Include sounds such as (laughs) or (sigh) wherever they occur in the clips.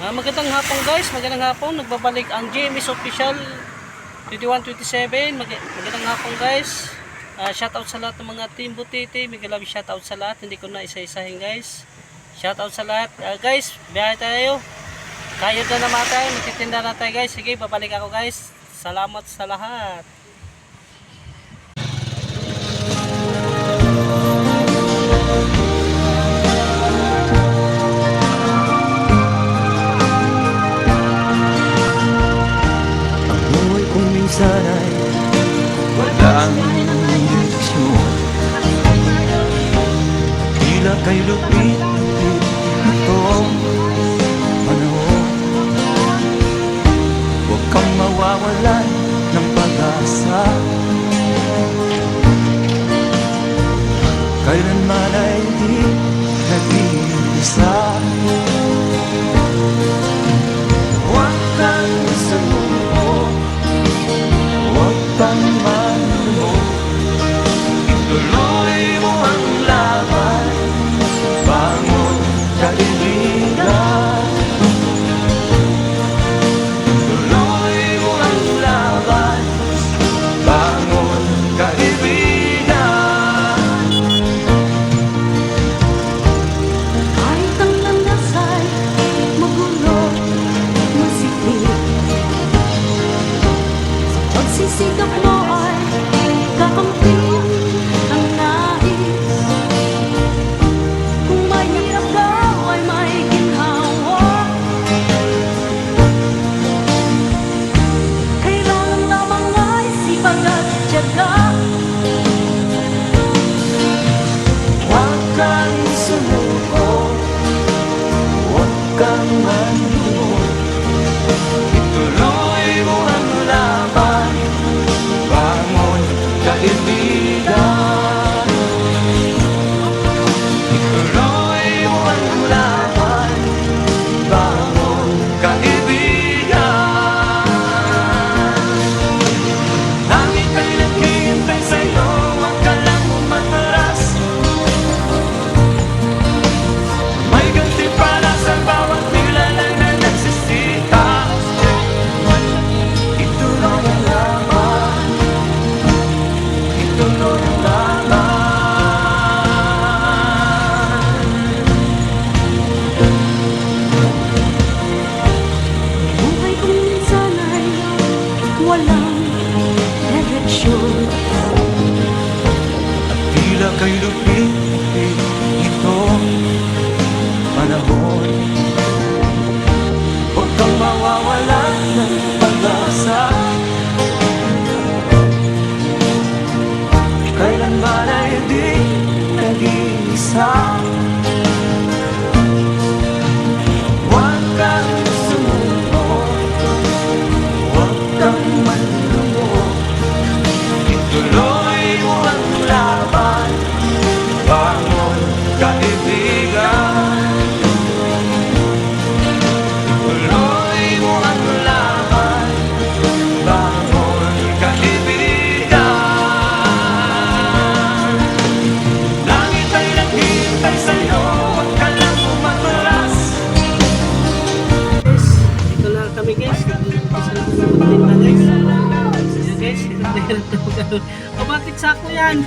Ah, magandang hapon guys, magandang hapon. Nagbabalik ang GMS Official 2127. Mag magandang hapon guys. Ah, shoutout sa lahat ng mga team Butiti. Mega love shoutout sa lahat. Hindi ko na isa-isahin guys. Shoutout sa lahat. Ah, guys, biyahe tayo. Kayod na naman tayo. Magtitinda na tayo guys. Sige, babalik ako guys. Salamat sa lahat. Yan? (laughs)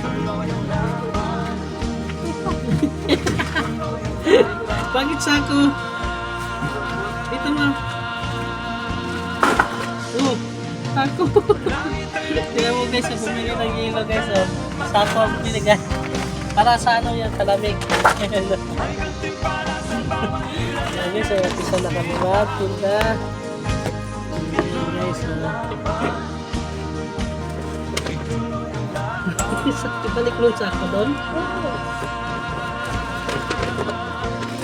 bakit sako? Dito mo. Oh, sako. (laughs) Tingnan mo guys, ang bumili ng yelo guys. Oh. Sako ang bumili guys. Para sa ano yan, kalamig. (laughs) Ayan guys, oh, umpisa na kami magtinda. Ayan guys, oh. Ibalik mo yung sako doon.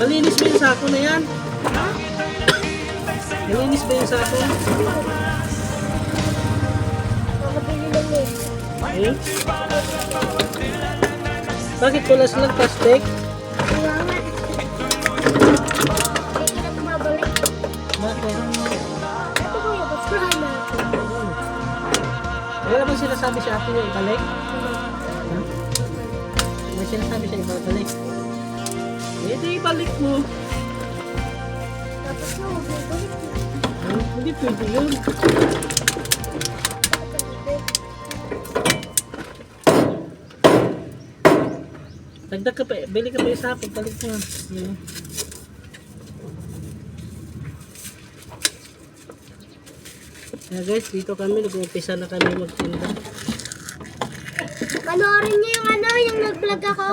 Malinis ba yung sako na yan? Malinis ba yung sako? Hmm? Bakit wala silang plastic? Bakit? Wala bang sinasabi sa atin yung ibalik? Sinasabi siya ibalik. Eh, di ibalik mo. Tapos Ah, hindi pwede yun. Dagdag ka pa, bili ka pa isa, pagbalik mo. Yun. Kaya guys, dito kami, nag-umpisa na kami magtinda. Panoorin niyo ano, yung nag-vlog ako.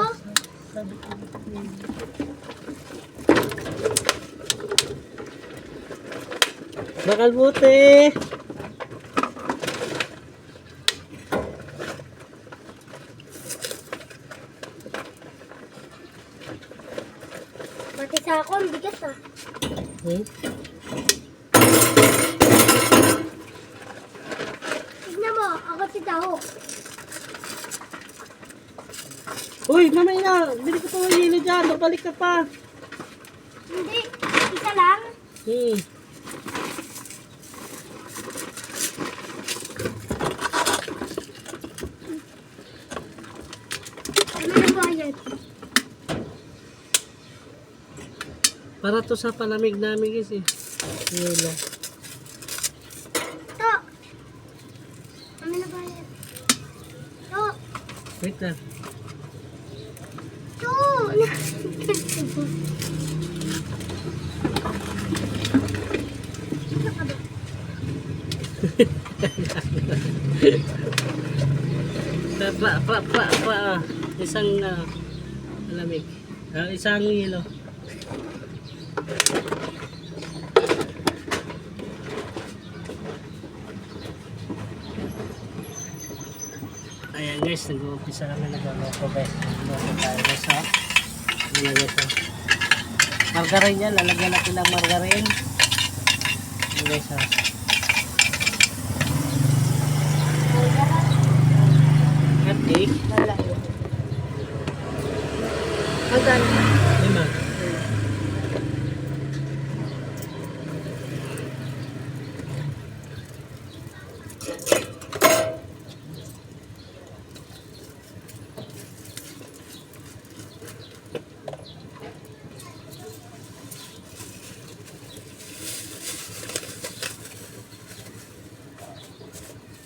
Bakal buti! Pati sa ako, ang bigat ah. Hmm? Tignan mo, ako si Taho. Uy, mamaya! Bili ko pa ng hilo dyan, babalik ka pa! Hindi, isa lang. Hmm. Ano na? Para to sa palamig namin guys eh. Hilo. To. Ano na ba yan? To. Wait lang. To. Pa, pa, pa, pa, pa, isang ah, palamig. Ah, isang hilo. Ayan guys, nag-uumpisa kami nag-loko guys. Nag-loko tayo guys ha. Guys ha. Margarine yan, lalagyan natin ng margarine. Guys ha. Cupcake. Hanggang. Lima.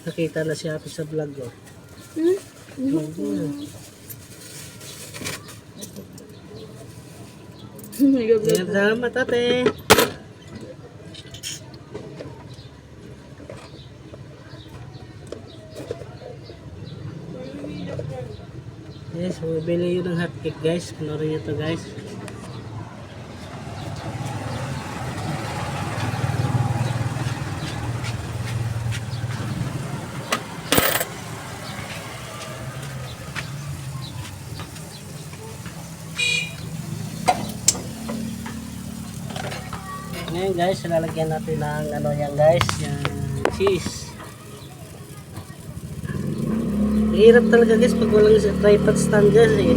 Nakita na si Happy sa vlog oh. Hmm? (laughs) Mm. Ayan, salamat ate. Yes, bumibili yun ng hotcake guys. Panorin nyo to guys. Guys, lalagyan natin ng ano yan guys, yung cheese. Hirap talaga guys pag walang tripod stand guys eh.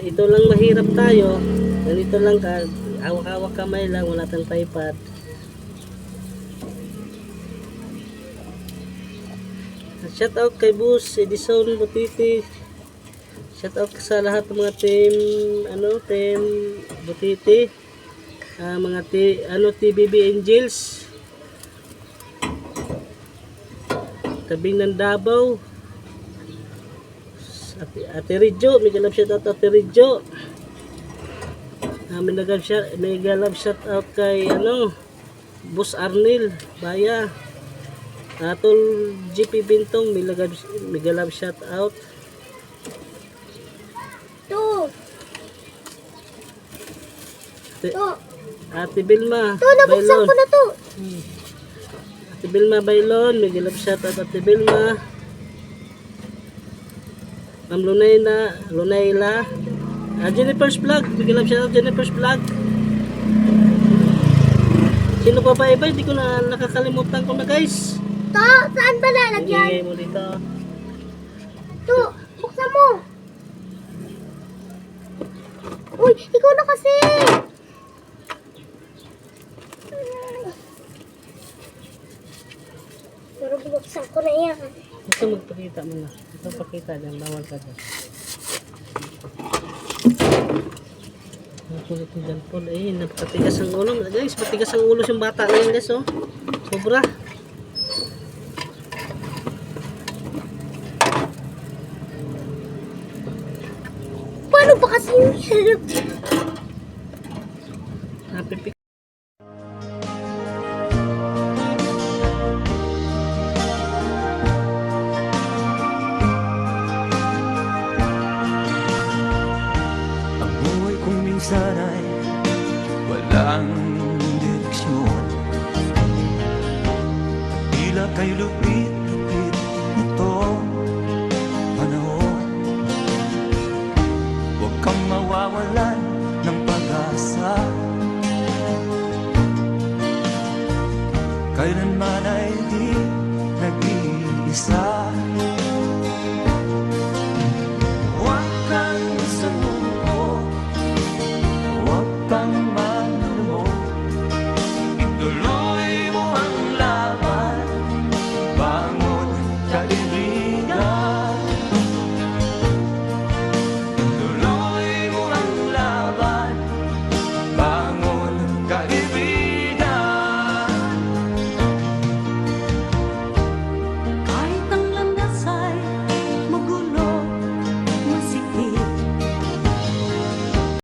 Ito lang mahirap tayo. Ganito lang ka, hawak-hawak kamay lang, wala tayong tripod. Shout out kay Bus, Edison, Butiti, Shout out sa lahat ng mga team ano team Butiti ah, mga ti, ano TBB Angels. Tabing ng Davao. Ate, Ate Rijo, mega love shout out Ate Rijo. Ah, mega love shout, mega love shout out kay ano Boss Arnil Baya. Atol GP Bintong mega love, mega love shout out To. Ate, To. Ate Bilma To, nabuksan ko na to. Hmm. Ate Bilma Bailon, may gilap shout out Ate Bilma. Ma'am Lunayna, Lunayla. Ah, Jennifer's Vlog, may gilap shout out Jennifer's Vlog. Sino pa ba iba? Hindi ko na nakakalimutan ko na guys. To, saan ba lalagyan? Ibigay mo dito. To, buksan mo. Uy, ikaw na kasi. Ko na yan. Ito magpakita mo na. Ito pakita dyan, bawal ka dyan. Ang kulit ni John Paul. Ay, napakatigas ang ulo. Guys, matigas ang ulo yung bata na yun guys, oh. Sobra. Paano ba kasi yun? Napipik. kailanman ay di nag-iisa.